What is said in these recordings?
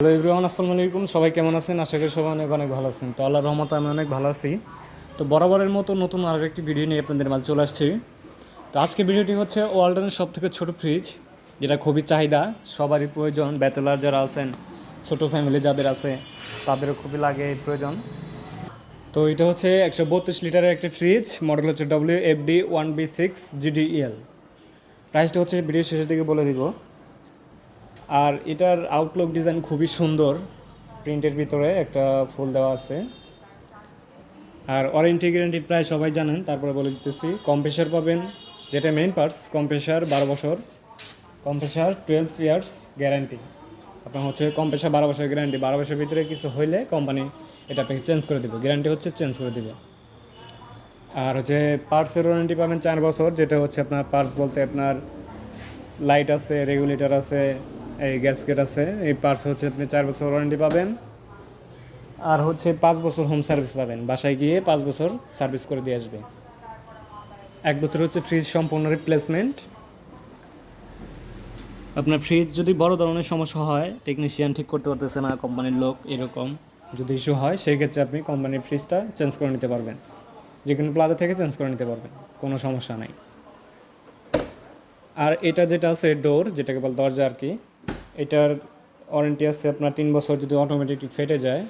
Hello everyone, আসসালামু আলাইকুম। সবাই কেমন আছেন? আশা করি সবাই অনেক অনেক ভালো আছেন। তো আল্লাহর রহমতে আমি অনেক ভালো আছি। তো বরাবরের মতো নতুন আরও একটি ভিডিও নিয়ে আপনাদের মাঝে চলে আসছি। তো আজকে ভিডিওটি হচ্ছে ওয়ার্ল্ডের সব থেকে ছোটো ফ্রিজ যেটা খুবই চাহিদা, সবারই প্রয়োজন। ব্যাচেলার যারা আছেন, ছোটো ফ্যামিলি যাদের আছে, তাদেরও খুবই লাগে এই প্রয়োজন। তো এটা হচ্ছে একশো বত্রিশ লিটারের একটি ফ্রিজ মডেল হচ্ছে W F D one B six GDL প্রাইসটা হচ্ছে ভিডিও শেষের দিকে বলে দিব। আর এটার আউটলুক ডিজাইন খুবই সুন্দর। প্রিন্টের ভিতরে একটা ফুল দেওয়া আছে। আর ওয়ারেন্টি গ্যারেন্টি প্রায় সবাই জানেন, তারপরে বলে দিতেছি। কম্প্রেসার পাবেন, যেটা মেইন পার্টস কম্প্রেসার বারো বছর। কম্প্রেসার টুয়েলভ ইয়ার্স গ্যারান্টি আপনার হচ্ছে কম্প্রেসার বারো বছর গ্যারান্টি বারো বছরের ভিতরে কিছু হইলে কোম্পানি এটা আপনাকে চেঞ্জ করে দেবে। গ্যারান্টি হচ্ছে চেঞ্জ করে দেবে। আর হচ্ছে পার্টসের ওয়ারেন্টি পাবেন চার বছর, যেটা হচ্ছে আপনার পার্টস বলতে আপনার লাইট আছে রেগুলেটর আছে এই গ্যাসকেট আছে, এই পার্স হচ্ছে আপনি চার বছর ওয়ারেন্টি পাবেন। আর হচ্ছে পাঁচ বছর হোম সার্ভিস পাবেন, বাসায় গিয়ে পাঁচ বছর সার্ভিস করে দিয়ে আসবে। এক বছর হচ্ছে ফ্রিজ সম্পূর্ণ রিপ্লেসমেন্ট আপনার ফ্রিজ যদি বড় ধরনের সমস্যা হয় টেকনিশিয়ান ঠিক করতে পারতেছে না কোম্পানির লোক এরকম যদি ইস্যু হয়, সেই ক্ষেত্রে আপনি কোম্পানির ফ্রিজটা চেঞ্জ করে নিতে পারবেন। যে কোনো প্লাজা থেকে চেঞ্জ করে নিতে পারবেন, কোনো সমস্যা নাই। আর এটা যেটা আছে ডোর যেটাকে বল দরজা আর কি এটার ওয়ারেন্টি আছে আপনার তিন বছর যদি অটোমেটিক ফেটে যায়,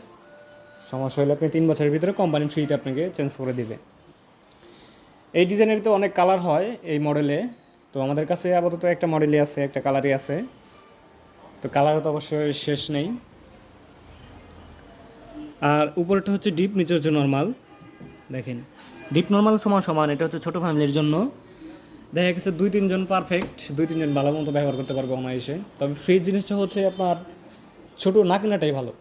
সমস্যা হলে আপনি তিন বছরের ভিতরে কোম্পানি ফ্রিতে আপনাকে চেঞ্জ করে দিবে। এই ডিজাইনের ভিতরে অনেক কালার হয় এই মডেলে তো আমাদের কাছে আপাতত একটা মডেলই আছে, একটা কালারই আছে। তো কালারও তো অবশ্যই শেষ নেই। আর উপরেটা হচ্ছে ডিপ নিচে হচ্ছে নর্মাল দেখেন ডিপ নর্মাল সমান সমান, এটা হচ্ছে ছোটো ফ্যামিলির জন্য। দেখা গেছে দুই তিনজন পারফেক্ট দুই তিনজন ভালো মতো ব্যবহার করতে পারবে অনায়াসে। তবে ফ্রিজ জিনিসটা হচ্ছে আপনার ছোটো না কেনাটাই ভালো।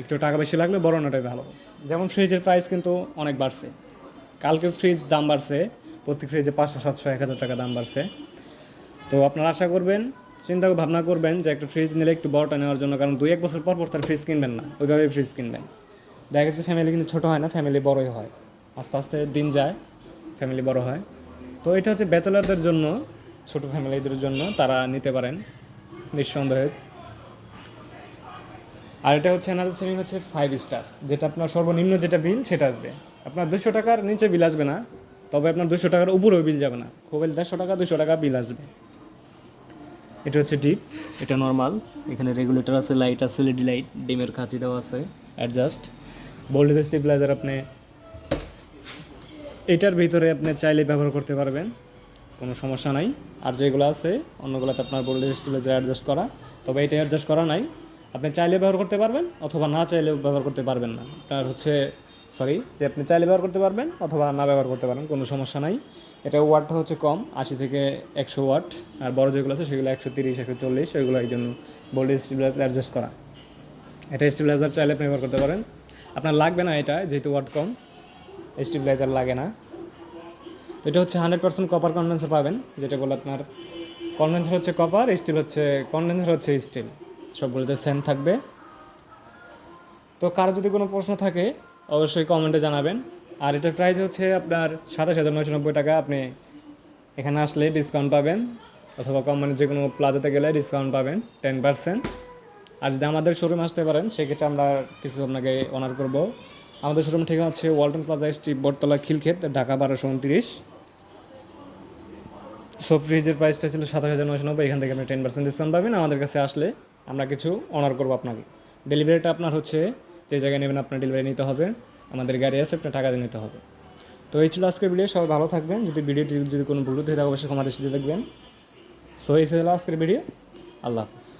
একটু টাকা বেশি লাগলে বড় নেটাই ভালো। যেমন ফ্রিজের প্রাইস কিন্তু অনেক বাড়ছে। কালকে ফ্রিজ দাম বাড়ছে প্রত্যেক ফ্রিজে পাঁচশো, সাতশো, এক হাজার টাকা দাম বাড়ছে। তো আপনারা আশা করবেন, চিন্তা ভাবনা করবেন যে একটা ফ্রিজ নিলে একটু বড়টা নেওয়ার জন্য কারণ দুই এক বছর পর পর তার ফ্রিজ কিনবেন না। ওইভাবেই ফ্রিজ কিনবেন। দেখা গেছে ফ্যামিলি কিন্তু ছোটো হয় না ফ্যামিলি বড়ই হয়। আস্তে আস্তে দিন যায় ফ্যামিলি বড় হয়। তো এটা হচ্ছে ব্যাচেলারদের জন্য, ছোট ফ্যামিলিদের জন্য তারা নিতে পারেন, নিঃসন্দেহে। আর এটা হচ্ছে এনার্জি সেভিং হচ্ছে ফাইভ স্টার যেটা আপনার সর্বনিম্ন যেটা বিল সেটা আসবে। আপনার দুশো টাকার নিচে বিল আসবে না, তবে আপনার দুশো টাকার উপরেও বিল যাবে না। খুব দেড়শো টাকা, দুশো টাকা বিল আসবে। এটা হচ্ছে ডিপ এটা নর্মাল এখানে রেগুলেটর আছে লাইট আছে এলইডি লাইট ডিমের কাঁচি দেওয়া আছে অ্যাডজাস্ট ভোল্টেজ স্টেবিলাইজার আপনি এটার ভিতরে আপনি চাইলে ব্যবহার করতে পারবেন। কোনো সমস্যা নাই। আর যেগুলো আছে, অন্যগুলোতে আপনার ভোল্টেজ স্টেবিলাইজার অ্যাডজাস্ট করা, তবে এটা অ্যাডজাস্ট করা নাই। আপনি চাইলে ব্যবহার করতে পারবেন, অথবা না চাইলেও ব্যবহার করতে পারবেন না। আপনার হচ্ছে সরি যে আপনি চাইলে ব্যবহার করতে পারবেন, অথবা না ব্যবহার করতে পারেন, কোনো সমস্যা নাই। এটা ওয়াটটা হচ্ছে কম, আশি থেকে একশো ওয়াট আর বড় যেগুলো আছে, সেগুলো একশো তিরিশ, একশো চল্লিশ সেগুলো এই জন্য ভোল্টেজ স্টেবিলাইজার অ্যাডজাস্ট করা। এটা স্টেবিলাইজার চাইলে আপনি ব্যবহার করতে পারেন। আপনার লাগবে না এটা, যেহেতু ওয়াট কম। স্টেবিলাইজার লাগে না। তো এটা হচ্ছে হান্ড্রেড পার্সেন্ট কপার কনডেন্সার পাবেন, যেটা বলে আপনার কনডেন্সার হচ্ছে কপার স্টিল হচ্ছে কনডেন্সার হচ্ছে স্টিল সবগুলোতে সেম থাকবে। তো কারও যদি কোনো প্রশ্ন থাকে, অবশ্যই কমেন্টে জানাবেন। আর এটার প্রাইস হচ্ছে আপনার সাতাশ হাজার নয়শো নব্বই টাকা। আপনি এখানে আসলে ডিসকাউন্ট পাবেন, অথবা কোম্পানির যে কোনো প্লাজাতে গেলে ডিসকাউন্ট পাবেন টেন পার্সেন্ট আর যদি আমাদের শোরুম আসতে পারেন, সেক্ষেত্রে আমরা কিছু আপনাকে অনার করব। আমাদের শোরুম ঠিকানা হচ্ছে Walton plaza street Bottola, Khilkhet, Dhaka বারোশো উনত্রিশ। সো ফ্রিজের প্রাইসটা ছিল সাত হাজার নয়শো নব্বই, এখান থেকে আপনি টেন পার্সেন্ট ডিসকাউন্ট পাবেন। আমাদের কাছে আসলে আমরা কিছু অনার করব আপনাকে। ডেলিভারিটা আপনার হচ্ছে যে জায়গায় নেবেন, আপনার ডেলিভারি নিতে হবে। আমাদের গাড়ি আছে, আপনার টাকা দিয়ে নিতে হবে। তো এই ছিল আজকের ভিডিও সবাই ভালো থাকবেন। যদি ভিডিওটি যদি কোনো ভুল হয়ে থাকে, অবশ্যই সাথে দেখবেন। সো এই ছিল আজকের ভিডিও আল্লাহ হাফিজ।